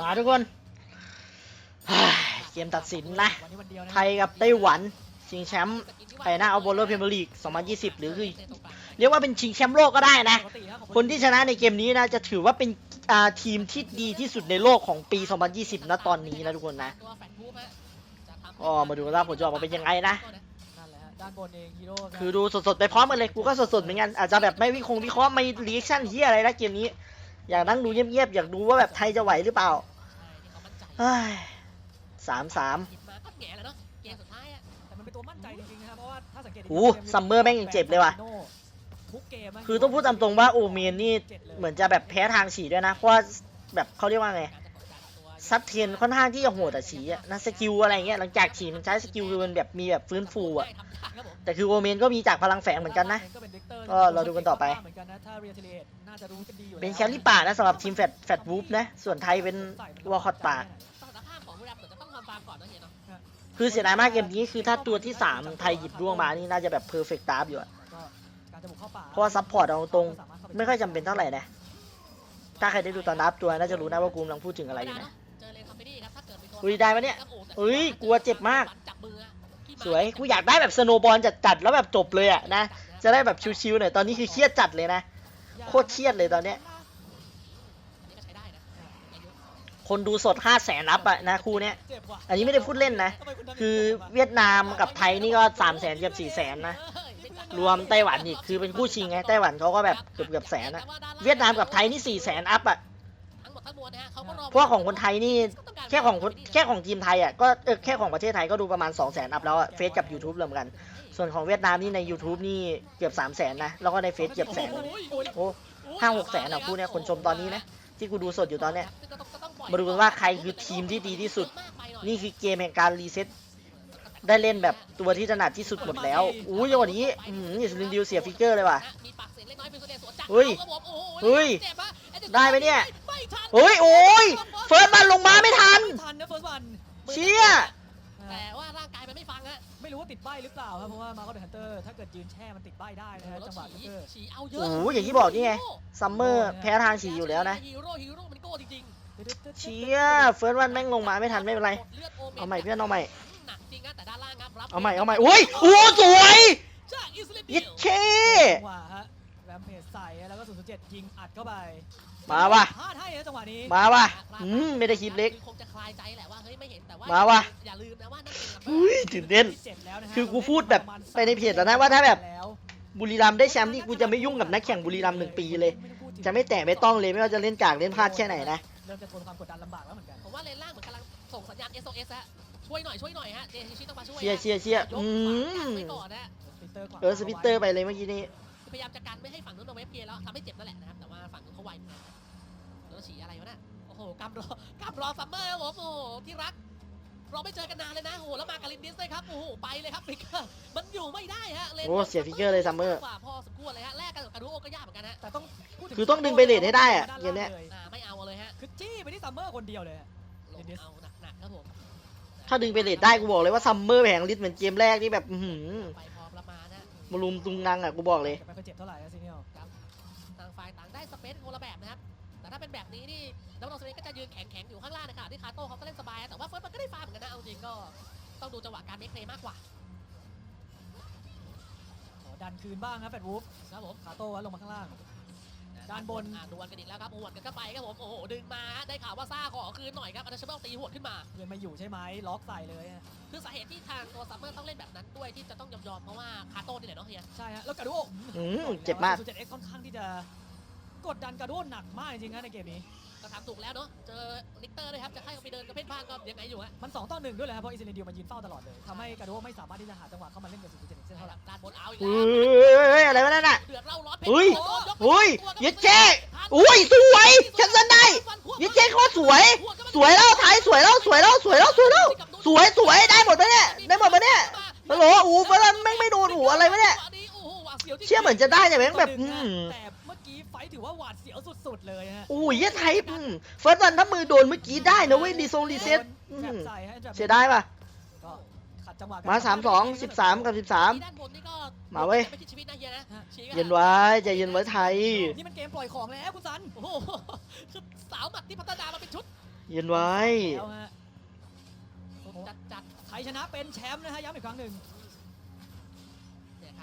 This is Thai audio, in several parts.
มาทุกคนเกมตัดสินนะ ไทยกับไต้หวัน ชิงแชมป์ไปหน้าเอาโบโลพรีเมียร์ลีก 2020 หรือคือ เรียกว่าเป็นชิงแชมป์โลกก็ได้นะ คนที่ชนะในเกมนี้นะ จะถือว่าเป็นทีมที่ดีที่สุดในโลกของปี 2020 นะตอนนี้นะทุกคนนะก็มาดูว่าผลจะออกมาเป็นยังไงนะนั่นแหละฮะด้านบนเองฮีโร่นะคือดูสดๆไปพร้อมกันเลย กูก็สดๆเหมือนกัน อาจจะแบบไม่วิคงวิเคราะห์ไม่รีแอคชั่นเฮียอะไรนะเกมนี้ อยากนั่งดูเงียบๆอยากดูว่าแบบไทยจะไหวหรือเปล่าใช่ที่เขามั่นใจเฮ้ยสามสามผิดมาก็แง่แล้วเนาะเกมสุดท้ายอะแต่มันเป็นตัวมั่นใจจริงๆนะครับเพราะว่าถ้าสังเกตดีๆโอ้ซัมเมอร์แม่งยังเจ็บเลยว่ะทุกเกมะคือต้องพูดตามตรงว่าโอเมนนี่จ็ดลยเหมือนจะแบบแพ้ทางฉีด้วยนะ เพราะว่าแบบเขาเรียกว่าไงการจะกดดันตัวซัดเทนค่อนข้างที่จะโหดอะฉีอะนะสกิลอะไรเงี้ยหลังจากฉีมันใช้สกิลคือมันแบบมีแบบฟื้นฟูอะได้ทำได้ครับผมแต่คือโอเมนก็มีจากพลังแฝงเหมือนกันนะ ก็เป็น Victor ก็เราดูกันต่อไป เหมือนกันนะถ้า Retaliate น่าจะรู้กันดีอยู่เป็นล้วแคลรี่ป่านะสำหรับทีมแฟดแฟดวูฟนะ ส่วนไทยเป็นวอลคอตป่าสถานภาพของบุรีรัมย์เหมือนจะต้องทำฟาร์มก่อนนะเฮียเนาะคือเสียดายมากเกมนี้คือถ้าตัวที่ 3 ไทยหยิบร่วงมานี่น่าจะแบบเพอร์เฟกต์ตาร์อยู่อะก็การจะบุกเข้าป่าเพราะว่าซัพพอร์ตเอาตรงสาารถเข้าปไม่ค่อยจำเป็นเท่าไหร่นะ ถ้าใครได้ดูตอนนับตัวน่าจะรู้นะว่ากูกำลังพูดถึงอะไรอยู่นะ เจอเลนคอมเมดี้ครับถ้าเกิดเป็นตัวอุ้ยได้ปะเนี่ยครับโโหแต่อุ้ยกลัวเจ็บมาก จับมืออะที่มา สวยกูอยากได้แบบสโนบอลจัดๆแล้วแบบจบเลยอะนะจะได้แบบชิวๆหน่อยตอนนี้คือเครียดจัดเลยนะโคตรเครียดเลยตอนเนี้ยคนดูสด5 0 0แสนอัพอะนะคู่เนี้ยอันนี้ไม่ได้พูดเล่นนะ คือเวียดนามกับไทยนี่ก็3 0 0แสนเกือบ4 0 0แสนนะรวมไต้หวันอีกคือเป็นคู่ชิงไงไต้หวันเขาก็แบบเกือบเกือบแสนอะเวียดนามกับไทยนี่4 0 0แสนอัพอะ เขาก็รอเพราะว่าของคนไทยนี่แค่ของคนแค่ของทีมไทยอะก็เออแค่ของประเทศไทยก็ดูประมาณ 2 0 0 0 0 0 อัพแล้วอะเฟซกับ YouTube รวมกัน ส่วนของเวียดนามนี่ใน YouTube นี่เกือบ 3 0 0 0 0 0นะ แล้วก็ในเฟซเกือบแสนอะโอ้ห้าหกแสนอะคู่เนี้ยคนชมตอนนี้นะ ที่กูดูสดอยู่ตอนเนี้ยมาดูกันว่าใครคือทีมที่ดีที่สุด นี่คือเกมแห่งการรีเซ็ตได้เล่นแบบตัวที่ถนัดที่สุดหมดแล้ว อู้ยจังหวะนี้อื้อหืออย่าลืมดิวเสียฟิกเกอร์เลยว่ะมีปากเสียงเล็กน้อยเป็นส่วนใหญ่สวนจากเฮ้ยอาครับผมโอ้โหเฮ้ยจ็บปะอ้ตัวได้ไหมเนี่ยไม่ ทันเฮ้ยโอ้ยเฟิร์สมันลงมาไม่ทัน ไม่ทันนะเฟิร์สวันเชี่ย แต่ว่าร่างกายมันไม่ฟังฮะไม่รู้ว่าติดใบหรือเปล่าครับเพราะว่ามาร์คเดอะฮันเตอร์ถ้าเกิดยืนแช่มันติดใบได้นะฮะแล้วจังหวะฉีเกอร์ ฉีเอาเยอะโอ้โหอย่างที่บอกนี่ไง ซัมเมอร์แพ้ทางฉีอยู่แล้วนะ ฮีโร่ฮีโร่มันโก้จริงเชี่ยเฟิร์สวันแม่งลงมาไม่ทันไม่เป็นไรๆลือดโอเอาใหม่เพื่อนเอาใหม่ หนักจริงนะแต่ด้านล่างครับรับเอาใหม่เอาใหม่อุ้ยโอ้สวยจากอิสราเอยิดลเค จังหวะฮะแรมเพจใส่แล้วก็007ยิงอัดเข้าไป มาว่ะ พลาดให้นะจังหวะนี้ มาว่ะอืมไม่ได้คลิปเล็ก คงจะคลายใจแหละว่าเฮ้ยไม่เห็นแต่ว่ามาว่ะ อย่าลืมนะว่านั่นเป็นอุ้ยตื่นเต้น ที่เจ็ดแล้วนะฮะคือกูพูดแบบไปในเพจแล้วนะว่าถ้าแบบแล้วบุรีรัมย์ได้แชมป์นี่กูจะไม่ยุ่งกับนักแข่งบุรีรัมย์หนึ่งปีเลย จะไม่แตะไม่ต้องเลยไม่ว่าจะเล่นกากเล่นพลาดแค่ไหนนะ เริ่มจะทนความกดดันลำบากแล้วเหมือนกัน ผมว่าเลนล่างเหมือนกำลังส่งสัญญาณ SOS ฮะช่วยหน่อยช่วยหน่อยฮะเจชิชิต้องมาช่วยเชียร์เชียร์เชียร์ยกอืขวางมไว้ก่อนนะสปิตเตอร์ขวาเออสปิตเตอร์ไปเลยเมื่อกี้นี้ พยายามจะกันไม่ให้ฝั่งนู้นโดนเวฟเกียร์แล้วทำให้เจ็บนั่นแหละนะครับแต่ว่าฝั่งนู้นเขาไวแล้ว ฉีอะไรวะน่ะโอ้โหกำรอกำรอซัมเมอร์ครับผมโอ้โหที่รัก เราไม่เจอกันนานเลยนะโอ้โหแล้วมากาลินดิสเลยครับโอ้โหไปเลยครับฟิกเกอร์มันอยู่ไม่ได้ฮะเลนโอ้เสียฟิกเกอร์เลยซัมเมอร์กว่าพอสมควรเลยฮะแลกกันกับคารุโอก็ยากเหมือนกันฮะแต่ต้องพูดถึคือต้องดึงไปเลทให้ได้อะเกมเนี้ยอ่าไม่เอาเลยฮะคือจี้ไปที่ซัมเมอร์คนเดียวเลยอะลงเอาหนักๆครับผมถ้าดึงไปเลทได้กูบอกเลยว่าซัมเมอร์แผงลิสเหมือนเกมแรกนี่แบบอื้อหือไปพอประมาณนะมารุมตุงนังอะกูบอกเลยจะไม่ค่อยเจ็บเท่าไหร่นะซีเนียล ถ้าเป็นแบบนี้นี่แล้วเราสเปซก็จะยืนแข็งๆอยู่ข้างล่างนะครับที่คาโต้เขาก็เล่นสบาย แต่ว่าเฟิร์สมันก็ได้ฟาร์มเหมือนกันนะเอาจริงก็ต้องดูจังหวะการเมคเพลย์มากกว่าขอดันคืนบ้างครับแฟดวูฟครับผมคาโต้ลงมาข้างล่าง ด้านบน อะดวลกันอีกแล้วครับหวดกันก็ไปครับผมโอ้โหดึงมาได้ข่าวว่าซ่าขอคืนหน่อยครับอันเดอร์เชเบิลตีหวดขึ้นมา เพื่อนไมาอยู่ใช่ไหมล็อกใส่เลยอะคือสาเหตุที่ทางตัวซัมเมอร์ต้องเล่นแบบนั้นด้วยที่จะต้องยอมๆเพราะว่าคาโต้นี่แหละเนาะเฮียใช่ฮะแล้วกาดูโออืมเจ็บมากซูเจ็ดเอ็กซ์ค่อนข้างที่จะ กดดันกาดูโอหนักมากจริงๆนะในเกมนี้ ก็ทำถูกแล้วเนาะเจอลิกเตอร์ด้วยครับ จะให้เขาไปเดินกระเพ่นพ่านก็ยังไงอยู่ฮะมัน2ต่อ1ด้วยเลยครับเพราะอิสราเอลมันยืนเฝ้าตลอดเลยทำให้กาดูโอไม่สามารถที่จะหาจังหวะเข้ามาเล่นกับซูเจ็ดเอ็กซ์เท่าไหร่ด้านบนเอาอีกเฮแล้ว้ยอะไรวะนั่นน่ะ เดือดเล่าร้อนเฮ้ยโดนกไปเฮ้ยตัวครับเย็ดแจ้อุ้ยสวยฉันจะได้เย็ดแจ้โคตรสวย สวยแล้วไทยสวยแล้วสวยแล้วสวยแล้วสวยแล้วสวยสวยได้หมดปะเนี่ยได้หมดปะเนี่ยฮัลโหลอูเฟิร์สแม่งไม่โดนหูอะไรวะเนี่ย เชื่อเหมือนจะได้แต่แม่งแบบอืม แต่เมื่อกี้ไฟ ท์ถือว่าหวาดเสียวสุดๆเลยฮะอุ้ยเหี้ยไทยอืมเฟิร์สวันถ้ามือโดนเมื่อกี้ได้นะเว้ยรีโซรีเซ็ตอืแบบมใส่ฮะแบบเสียดายป่ะก็ขัดจังหวะกันมาสามสองสิบสามกับสิบสามด้านบนนี่ก็มาเว้ยไม่คิดชีวิตนะเฮียนะชี้กัเย็นไว้ใจเย็นไว้ไทยนี่มันเกมปล่อยของแล้วคุณซันโอ้โหคือสาวหมัดที่พัฒนามาเป็นชุด เย็นไว้แล้วฮะจัดจัดใครชนะเป็นแชมป์นะฮะย้ำอีกครั้งหนึ่งเนี่ยคา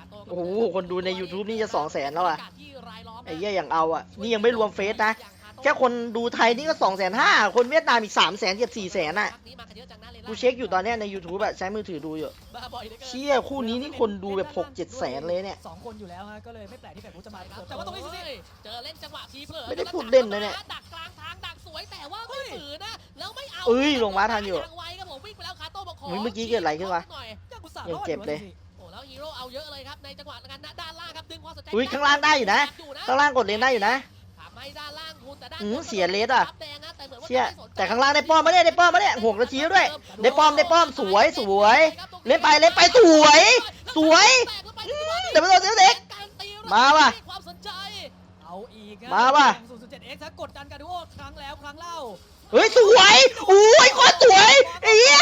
โต้ก็โอ้โห คนดูใน YouTube นี่จะ200,000แล้วอะบรรยากาศที่รายล้อมไอ้เหี้ยอย่างเอาอะ นี่ยังไม่รวมเฟซนะ แค่คนดูไทยนี่ก็สองแสนห้าคนเวียดนามอีกสามแสนเกือบสี่แสนอะพักนี้มากันเยอะจังนะลยล่ะกูเช็คอยู่ตอนเนี้ยใน YouTube อะใช้มือถือดูอยู่บ้าบ่อยหลือกินเชี่ยคู่นี้นี่คนดูแบบหกเจ็ดแสนเลยเนี่ย สองคนอยู่แล้วฮะก็เลยไม่แปลกที่แปลกผู้จะมาใช่ครับแต่ว่าตรงนี้สิเฮ้ยเจอเล่นจังหวะทีเผลอไม่ได้พูดเล่นนะเนี่ยดักกลางทางดักสวยแต่ว่าไม่ฝืนนะแล้วไม่เอาเอ้ยลงมาทันอยู่างไวครับผมวิ่งไปแล้วคาโต้บอกขอเฮ้ยเมื่อกี้เกิดอะไรขึ้นวะหน่อยยังกุศลยังเจ็บเลยโอ้ แล้วฮีโร่เอาเยอะเลยครับในจังหวะงานด้านล่างครับดึงความสนใจอุ้ยข้างล่างได้อยู่นะข้างล่างกดเลนได้อยู่นะทำให้ด้านล่างคุณแต่ด้านอืมบนเสียเลสอะรับแดงนะแต่เหมือนว่าเชี่ยจะไม่สนใจแต่ข้างล่างได้ป้อมมาเนี่ยได้ป้อมมาเนี่ยหกนาทีแล้วด้วยได้ป้อมได้ป้อมสวยสวย เล่นไปเล่นไปสวย สวยเดี๋ยวไปโดนเซฟเด็กมาว่ะความสนใจเอาอีกมาว่ะ007 x ถ้ากดดันกันดูครั้งแล้วครั้งเล่าเฮ้ยสวยอุ้ยโคตรสวยไอ้เหี้ย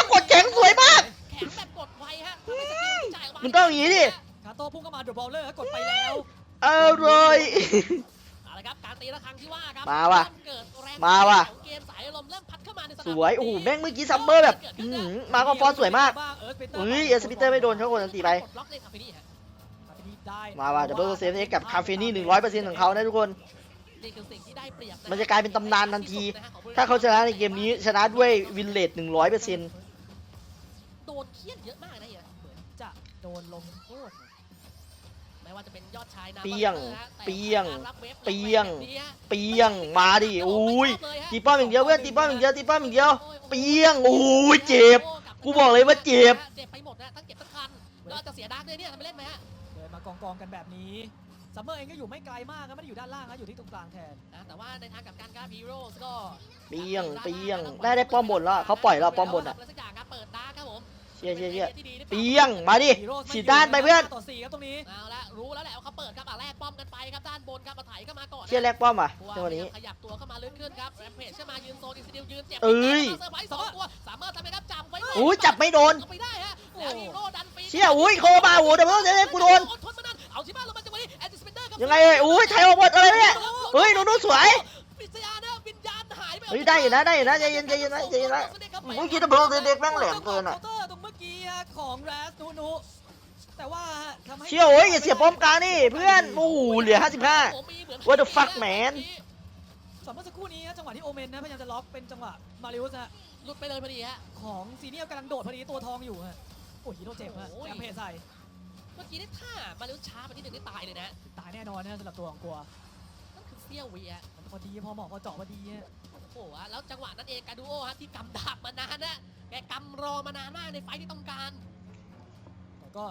มามึงต้องอย่างนี้ดิคาโต้พุ่งเข้ามาดรอปบอลเลอร์กดไปแล้วอร่อย เอาละครับการตีระฆังที่ว่าครับมาว่ะเริ่เกิดแรงมาว่ะ ของเกมสายลมเริ่มพัดเข้ามาในสนามสวย โอ้โห แม่งเมื่อกี้ซัมเมอร์แบบอื้อหือมาก็ฟอนต์สวยมากเฮ้ยเอสปิเตอร์ไม่โดนเขากดอันตีไปกดล็อกในคาเฟนี่ฮะมาว่ะดับเบิลเซฟเอ็กกับคาเฟนี่หนึ่งร้อยเปอร์เซ็นต์ของเขานะทุกคน นี่คือสิ่งที่ได้เปรียบะมันจะกลายเป็นตำนานทันทีที่สุดะฮะของถ้าเขาชนะในเกมนี้ชนะด้วยวินเลทหนึ่งร้อยเปอร์เซ็นต์โดนเคี่ยนเยอะมากนะเฮียเหมือนจะโดนลงโทษไม่ว่าจะเป็นยอดชายนาเปี้ยงบัตตอร์ฮะแต่เปี้ยงการรับวฟเปี้ยงแบบนี้ฮะเปียง มาดิอุ้ยตีป้อมอย่างเดียวเพื่อนตีป้อมอย่างเดียวตีป้อมอย่างเดียว เปียงอุ้ยเจ็บ กูบอกเลยว่าเจ็บ เจ็บไปหมดนะทั้งเจ็บทั้งคันแล้วจะเสียดาร์กเลยเนี่ยทำไมเล่นไหมฮะเดินมากองกองๆกันแบบนี้ซัมเมอร์เองก็อยู่ไม่ไกลมากครับไม่ได้อยู่ด้านล่างนะอยู่ที่ตรงกลางแทนนะแต่ว่าในทางกลับการครับฮีโร่ก็เปียงเปียงได้ได้ป้อมบนแล้วเขาปล่อยแล้วป้อมบนอะ เปิดดาร์กครับผมเชี่ยเชี่ยเชี่ยป็นไอดีที่ดีหรือปล่าเปียงมาดิฮีโร่ฉีดด้านไปเพื่อนต่อสี่ครับตรงนี้เอาละรู้แล้วแหละว่าเขาเปิดครับอะแลกป้อมกันไปครับด้านบนครับมาไถเข้ามาก่อนนะเชี่ยแรกป้อมอะบัวจังหวะนี้ขยับตัวเข้ามาลึกขึ้นครับแรมเพจเข้ามายืนโซนอินซิดิวยืนเจ็บเอ้ยเซอร์ไพรส์สองตัวสามารถทำให้ครับจับไว้อุ้ยจับไม่โดนเอาไปได้ฮะแล้วฮีโร่ดันปีเชี่ยอุ้ยโคมาโอ้ดับเบิลเซฟกูโดนอดทนมานานเอาชิบ้าลงมาจังหวะนี้แอนติสเปนเดอร์กับยังไงเอ้ยอุ้ยไทยออกหมดอะไรเนี่ยเฮ้ยหนูหนูสวยวิญญาณนะวิญญาณหายไปเฮ้ยได้อยู่นะได้อยู่นะใจเย็นใจเย็นนะใจเย็นนะเมื่อกี้ดับเบิลเซฟเด็กแม่งแหลมเกินอะ แต่ว่าทำให้เชี่ยโอ้ยอย่าเสียป้อมกลางนี่เพื่อนโอ้โหเหลือ55 What the fuck man สำหรับเมื่อสักครู่นี้ฮะจังหวะที่โอเมนนะพยายามจะล็อกเป็นจังหวะมาริอุสฮะหลุดไปเลยพอดีฮะ ของซีเนียลกำลังโดดพอดีตัวทองอยู่ฮะโอ้ยฮีโร่เจ็บฮะโอ้ย แอมเพจใส่เมื่อกี้นี่ถ้ามาเร็วช้าไปนิดนึงนี่ตายเลยนะตายแน่นอนนะสำหรับตัวของกัวนั่นคือเซี่ยววีฮะมันพอดีพอเหมาะพอเจาะพอดีฮะ โอ้โหแล้วจังหวะนั้นเองกาดูโอฮะที่กำดาบมานานนะแกกำรอมานานมากในไฟท์ที่ต้องการแต่ก็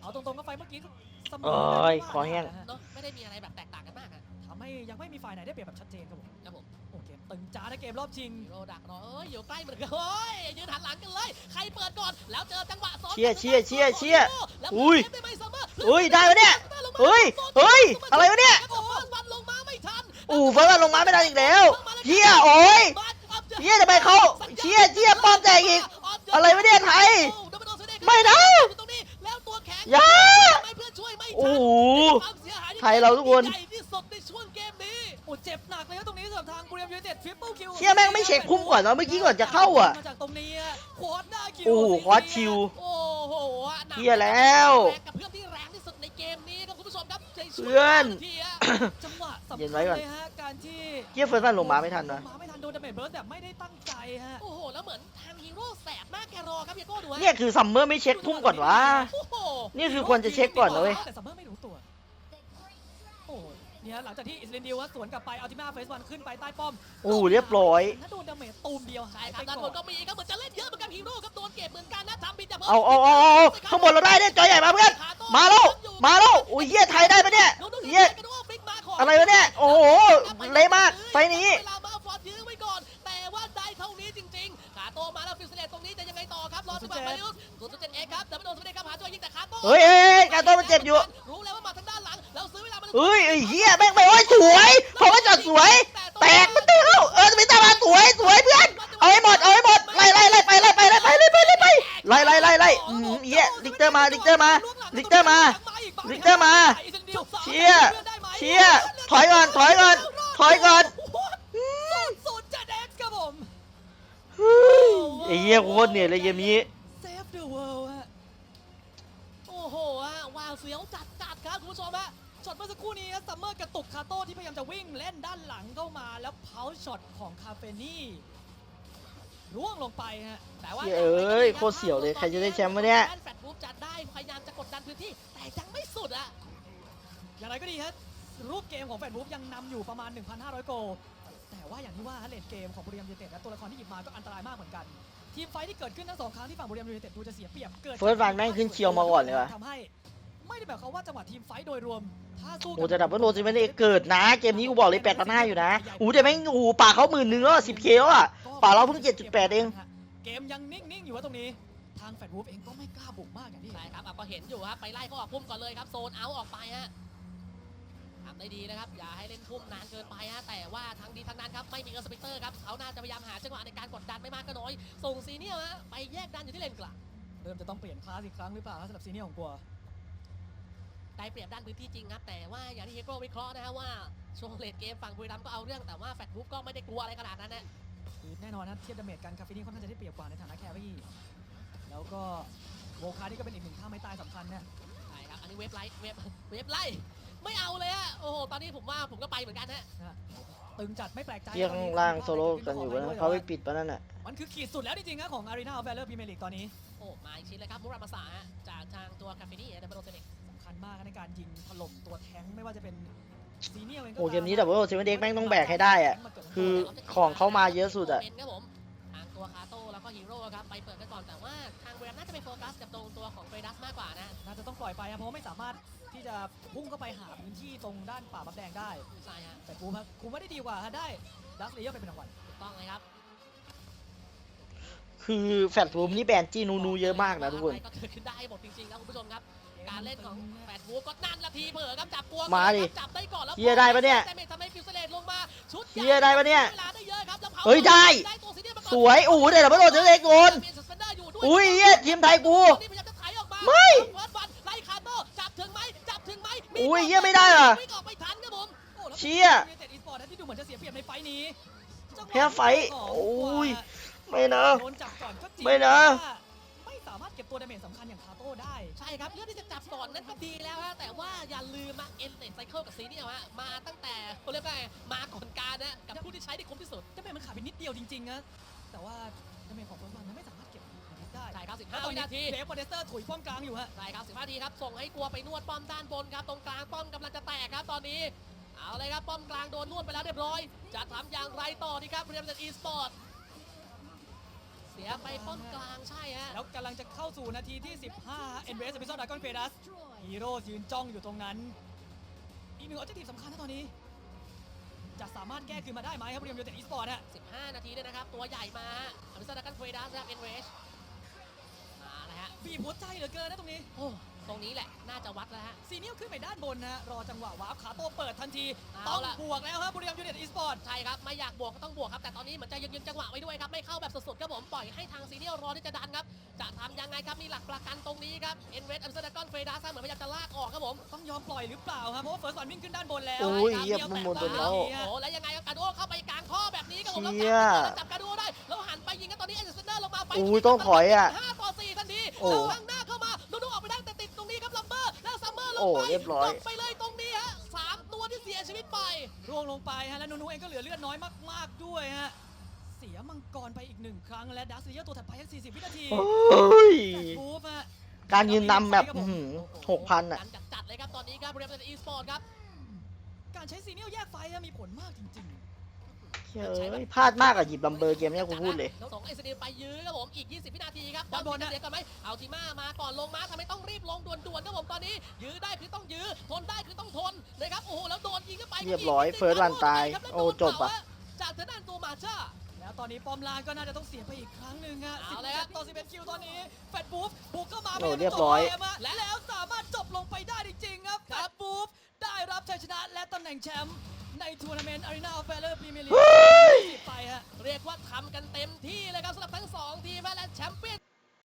เอาตรงๆก็ไฟเมื่อกี้ก็เสมโอ้อยขอแห้งนะฮะเนาะไม่ได้มีอะไรแบบแตกต่างกันมากอะทำให้ยังไม่มีฝ่ายไหนได้เปรียบแบบชัดเจนครับผมครับผมโอเคตึงจ้าในเกมรอบชิง ฮีโร่ดักรอเอ้ยอยู่ใกล้เหมือนกันเฮ้ยยืนหันหลังกันเลย ใครเปิดก่อนแล้วเจอจังหวะซ้อนเชี่ยเชี่ยเชี่ยเชี่ยแล้วอุ้ยเซฟได้ไหมซัมเมอร์อุ้ยได้วะเนี่ยเฮ้ยเฮ้ยอะไรวะเนี่ย โอ้โหวันลงมาไม่ทันโอ้โหเฟิร์สลงมาไม่ได้อีกแล้วเชี่ยโอ้ย เชี่ยทำไมเขาเชี่ยเชี่ยป้อมแตกอีกอะไรวะเนี่ยไทยไม่นะ ย่าไม่เพื่อนช่วยไม่ทันโอ้โหความเสียหายที่ไทยเราทุกคนใหญ่ที่สุดในช่วงเกมนี้โอ้เจ็บหนักเลยครับตรงนี้สำหรับทางบุรีรัมย์ยูไนเต็ดทริปเปิลคิวเชี่ยแม่งไม่เช็คคุ้มก่อนเนาะเมื่อกี้ก่อนจะเข้าอะมาจากตรงนี้อะโคตรหน้าคิวโอ้โหควอดคิวโอ้โหหนักเหี้ยแล้วแรงกับเพื่อนที่แรงที่สุดในเกมนี้ครับคุณผู้ชมครับใจช่วยเพื่อนทีอะ จังหวะสำเย็คัญนไว้ก่อนเลยฮะการที่เชี่ยเฟิร์สลงมาไม่ทันลนะงมาไม่ทันโดนดาเมจเบิร์สแบบไม่ได้ตั้งใจฮะโอ้โหแล้วเหมือนทางฮีโร่แสบมากแกรอครับเฮียโก้ดูฮะเนี่ยคือซัมเมอร์ไม่เช็คพุ่มก่อนวะโอ้โหนี่คือควรจะเช็คก่อนนะเว้ยแต่ซัมเมอร์ไม่รู้ตัวโอ้โหเนี่ยหลังจากที่อิสเลนดิวฮะสวนกลับไปอัลติมาเฟสวันขึ้นไปใต้ป้อมโอ้โหเรียบร้อยถ้าโดนดาเมจตูมเดียวใช่หายคไปรับด้านก่บอนนก็มีครับเหมือนจะเล่นเยอะเหมือนกับฮีโร่ครับโดนเก็บเหมือนกันนะทำบินจะพิ่มเอาเอาเอาเอาเอาข้างบนเราได้เนี่ยจอใหญ่มาเพื่อนมาแล้วมาแล้วโอ้ยเหี้ยไทยได้ปะเนี่ยเหี้ย อะไรวะเนี่ย โอ้โห เละมากไฟล์นี้เวลามาฟอร์ดยื้อไว้ก่อน แต่ว่าได้เท่านี้จริงๆ ขาโตมาแล้วฟิลสเลตตรงนี้จะยังไงต่อครับ รอจังหวะมาริอุสศูนย์จุดเจ็ดเอ็กครับแต่ไม่โดนสเปนครับหาจังหวะยิงแต่ขาโต เฮ้ยเฮ้ยเฮ้ยการโต้มันเจ็บอยู่ รู้แล้วว่ามาทางด้านหลังแล้วซื้อเวลามันเฮ้ยไอ้เหี้ยแม่งไปโอ้ยสวยเพราะว่าจอดสวย แตกมันแตกแล้วเออจะมีตามาสวยสวยเพื่อน เอาให้หมด เอาให้หมด ไล่ไล่ไล่ไปไล่ไปไล่ไปไล่ไปไล่ไปไล่ไล่ไล่ไล่อืมเหี้ยลิกเตอร์มาลิกเตอร์มาลิกเตอร์มาลิกเตอร์มาเชี่ย เชี่ยถอยก่อน ถอยก่อน ถอยก่อนศูนย์เจ็ดเอ็กซ์ครับผมไอ้เหี้ยโคตรเหนื่อยเลยเกมนี้เซฟเดอะเวิลด์ฮะ โอ้โหฮะว้าวเสียวจัดจัดๆครับคุณผู้ชมฮะ ช็อตเมื่อสักครู่นี้ซัมเมอร์กระตุกคาโต้ที่พยายามจะวิ่งเล่นด้านหลังเข้ามาแล้วเพาช็อตของคาเฟนี่ร่วงลงไปฮะ แต่ว่าเหี้ยเอ้ยโคตรเสียวเลยใครจะได้แชมป์วะเนี่ยแฟดบุ๊บจะได้พยายามจะกดดันพื้นที่แต่ยังไม่สุดอะอย่างไรก็ดีฮะ รูปเกมของแฟนบูฟยังนำอยู่ประมาณ 1,500 โกลแต่ว่าอย่างที่ว่าฮะเลนเกมของบุรีรัมย์ยูไนเต็ดและตัวละครที่หยิบมาก็อันตรายมากเหมือนกัน ทีมไฟท์ที่เกิดขึ้นทั้งสองครั้งที่ฝั่งบุรีรัมย์ยูไนเต็ดดูจะเสียเปรียบเกิดเฟิร์สวันแม่งขึ้นเคียวมาก่อนเลยวะ ทำให้ไม่ได้แบบเขามว่าจังหวะทีมไฟท์โดยรวม ถ้าสู้โอ้แต่ดับเบิลโรจิไม่ได้เกิดนะ เกมนี้กูบอกเลยแปดพันห้าอยู่นะโอ้แต่แม่งโอ้โหป่าเขาหมื่นหนึ่งแล้วสิบเคแล้วอะ ป่าเราเพิ่ง7.8เอง เกมยังนิ่งๆอยู่ว่าตรงนี้ ทางแฟนบูฟเองก็ไม่กล้าบุกมากอย่างที่ใช่ครับอะก็เห็นอยู่ครับ ไปไล่เขาออกพุ่มก่อนเลยครับ โซนเอาออกไปฮะ ทำได้ดีนะครับ อย่าให้เล่นพุ่มนานเกินไปฮะแต่ว่าทั้งดีทั้งนั้นครับ ไม่มีเออร์สปิเตอร์ครับ เขาน่าจะพยายามหาจังหวะในการกดดันไม่มากก็น้อย ส่งซีเนียร์ฮะไปแยกดันอยู่ที่เลนกลางเริ่มจะต้องเปลี่ยนคลาสอีกครั้งหรือเปล่าสำหรับซีเนียร์ของกัวได้เปรียบด้านพื้นที่จริงครับ แต่ว่าอย่างที่เฮโกรวิเคราะห์นะฮะว่าช่วงเลดเกมฝั่งบุรีรัมย์ก็เอาเรื่องแต่ว่าแฟตบุ๊กก็ไม่ได้กลัวอะไรขนาดนั้นนะคือแน่นอนนะเทียบดาเมจกันคาเฟนี่ค่อนข้างจะได้เปรียบกว่าในฐานะแครี่แล้วก็โวคานี่ก็เป็นอีกหนึ่งท่าไม้ตายสำคัญเนี่ยใช่ครับอันนี้เว็บไลท์เว็บเว็บไลท์ ไม่เอาเลยฮะโอ้โหตอนนี้ผมว่าผมก็ไปเหมือนกันฮะนะฮะตึงจัดไม่แปลกใจเที่ยงล่างโซโล่กันอยู่นะเขาไปปิดปะนั่นอะมันคือขีดสุดแล้วจริงๆนะของ Arena of Valor Premier League ตอนนี้โอ้มาอีกชิ้นเลยครับมุรามาสาฮะจากทางตัวคาเฟนี่เดบันโดเซเน็กสำคัญมากในการยิงถล่มตัวแท้งไม่ว่าจะเป็นซีเนียร์เองก็โอ้เกมนี้ดับเบิลโรจิไม่ได้แม่งต้องแบกให้ได้อะคือของเขามาเยอะสุดอะเป็นครับผมทางตัวคาโต้แล้วก็ฮีโร่ครับไปเปิดกันก่อนแต่ว่าทางบุรีรัมย์น่าจะไปโฟกัสกับตรงตัวของเฟรดัสมากกว่านะน่าจะต้องปล่อยไปนะเพราะว่าไม่สามารถ ที่จะพุ่งเข้าไปหาพื้นที่ตรงด้านป่าบับแดงได้ ใช่ฮะแต่กูครับกูไม่ได้ดีกว่าฮะได้ดัสเลเยอร์ไปเป็นรางวัลถูกต้องเลยครับคือแฟลตรูมนี่แบนจี้นูนูเยอะมากนะทุกคนอะไรก็เกิดขึ้นได้หมดจริงๆครับคุณผู้ชมครับ การเล่นของแปดวูฟก็นั่นละทีเผลอครับจับกวงมาดิจับได้ก่อนแล้วเหี้ยได้ปะเนี่ยแต่เมทำให้ฟิวเซเลตลงมาชุดใหญ่เหี้ยได้ปะเนี่ยเวลาได้เยอะครับแล้วผาเฮ้ยได้ได้ตัวซีเนียร์มาก่อนสวยโอ้โหแต่ดับเบิลโรจิเล็กโดนมี suspender อยู่ด้วยอุ้ยเหี้ยทีมไทยกูตอนนี้พยายามจะไถออกม อุ้ยเหี้ยไม่ได้เหรอวิ่งออกไปทันครับผมโอ้แล้วเชี่ยยูไนเต็ดอีสปอร์ตที่ดูเหมือนจะเสียเปรียบในไฟท์นี้จังหวะแพ้ไฟท์ของโอ้ยกัวไม่นะ โดนจับก่อนก็จริงไม่นะ แต่ว่าไม่สามารถเก็บตัวดาเมจสำคัญอย่างคาโต้ได้ ใช่ครับ เรื่องที่จะจับก่อนนั้นก็ดีแล้วฮะแต่ว่าอย่าลืมมาเอ็นเน็ตไซเคิลกับซีเนียร์ฮะมาตั้งแต่เขาเรียกว่าไงมาก่อนการนะกับผู้ที่ใช้ได้คุ้มที่สุด ดาเมจมันขาดไปนิดเดียวจริงๆนะแต่ว่าดาเมจของเฟิร์สวัน ช่ครับแล้ว15ตอนวินี้นาทีเดฟบอเดสเตอร์ถุยป้อมกลางอยู่ฮะใช่ครับ15นาทีครับส่งให้กลัวไปนวดป้อมด้านบนครับตรงกลางป้อมกำลังจะแตกครับตอนนี้เอาเลยครับป้อมกลางโดนนวดไปแล้วเรียบร้อย จะทำอย่างไรต่อดีครับเรียมจากอีสปอร์ตเสียไปป้อมกลางใช่ฮะแล้วกำลังจะเข้าสู่นาทีที่ 15 e n v e s อ p i s o d e Dragon f e d a s ฮีโร่ยืนจ้องอยู่ตรงนั้นอีกหนึ่งออบเจกตีฟสำคัญนะตอนนี้ จะสามารถแก้คืนมาได้ไหมครับเรียมยูเต็ดอีสปอร์ตฮะ15 นาทีด้วยนะครับ ตัวใหญ่มาฮะอภิษฎกันเฟรดัสครับเฮะ บีบหัวใจเหลือเกินนะตรงนี้ โอ้ ตรงนี้แหละน่าจะวัดแล้วฮะ ซีเนียลขึ้นไปด้านบนนะฮะรอจังหวะวาร์ปขาโต้เปิดทันทีเอาต้องล่ะ บวกแล้วครับบุรีรัมยูเต็ดอีสปอร์ต ใช่ครับ ไม่อยากบวกก็ต้องบวกครับ แต่ตอนนี้เหมือนจะยังยึงจังหวะไว้ด้วยครับ ไม่เข้าแบบสุดๆครับผม ปล่อยให้ทางซีเนียลรอที่จะดันครับ จะทำยังไงครับ มีหลักประกันตรงนี้ครับ เอ็นเวสอัมสเตอร์ดากอนเฟรดัสเหมือนพยายามจะลากออกครับผม ต้องยอมปล่อยหรือเปล่าครับเพราะว่าเฟิร์สวันวิ่งขึ้นด้านบนแล้วโอ้ยครับเหี้ยดีวมันหมดแตะหมดแล้วทีโอ้ฮะโหแล้วยังไงครับการโอ้เข้าไปกลางท่อแบบนี้ครับผมแล้วเชี่จับยจับการโอ้ได้ แล้วหันไปยิงกันตอนนี้เอ็นเซนเดอร์ลงมาไฟอุ้ยต้องถอยอะ ห้าต่อสี่ทันทีโอ้ แล้วข้างหน้า โอ้ไปเรียบร้อยตกไปเลยตรงนี้ฮะสามตัวที่เสียชีวิตไปร่วงลงไปฮะแล้วนูนูเองก็เหลือเลือดน้อยมากๆด้วยฮะเสียมังกรไปอีกหนึ่งครั้งและดักซีเยอร์ตัวถัดไปแค่40 วินาทีโอ้ย แต่บูฟฮะ การยืนนำแบบหกพันอะกันจัดๆเลยครับ ตอนนี้ครับเรียมเป็นอีสปอร์ตครับ การใช้ซีเนียลแยกไฟฮะมีผลมากจริง เฮ้ยพลาดมากอะหยิบลัมเบอร์เกมเนี้ยกูพูดเลยส่งไอซ์ดีไปยื้อครับผมอีก 20 วินาทีครับด้านบนนะเสียกันไหมเอาทีมามาก่อนลงมาทำไมต้องรีบลงด่วนๆครับผมตอนนี้ ยื้อได้คือต้องยื้อทนได้คือต้องทนนะครับโอ้โหแล้วโดนยิงเข้าไปเรียบร้อยกนิดนึงเฟิร์สวันตายครับแล้วโอ้โดนจบอะเผาจากทางด้านตัวมาช่าๆแล้วตอนนี้ปอมลางก็น่าจะต้องเสียไปอีกครั้งหนึ่งฮะเอาเลยครับ17ต่อ11คิวตอนนี้แฟตบูฟบุกเข้ามาโอ้พาามเรียบร้อยจเกมะและแล้วสามารถจบลงไปได้จริงๆครับแฟตบูฟ ได้รับชัยชนะและตำแหน่งแชมป์ในทัวร์นาเมนต์อารีนาออฟเฟลเลอร์พรีเมียร์ลีกไปฮะเรียกว่าทำกันเต็มที่เลยครับสำหรับทั้งสองทีมและแชมเปี้ยน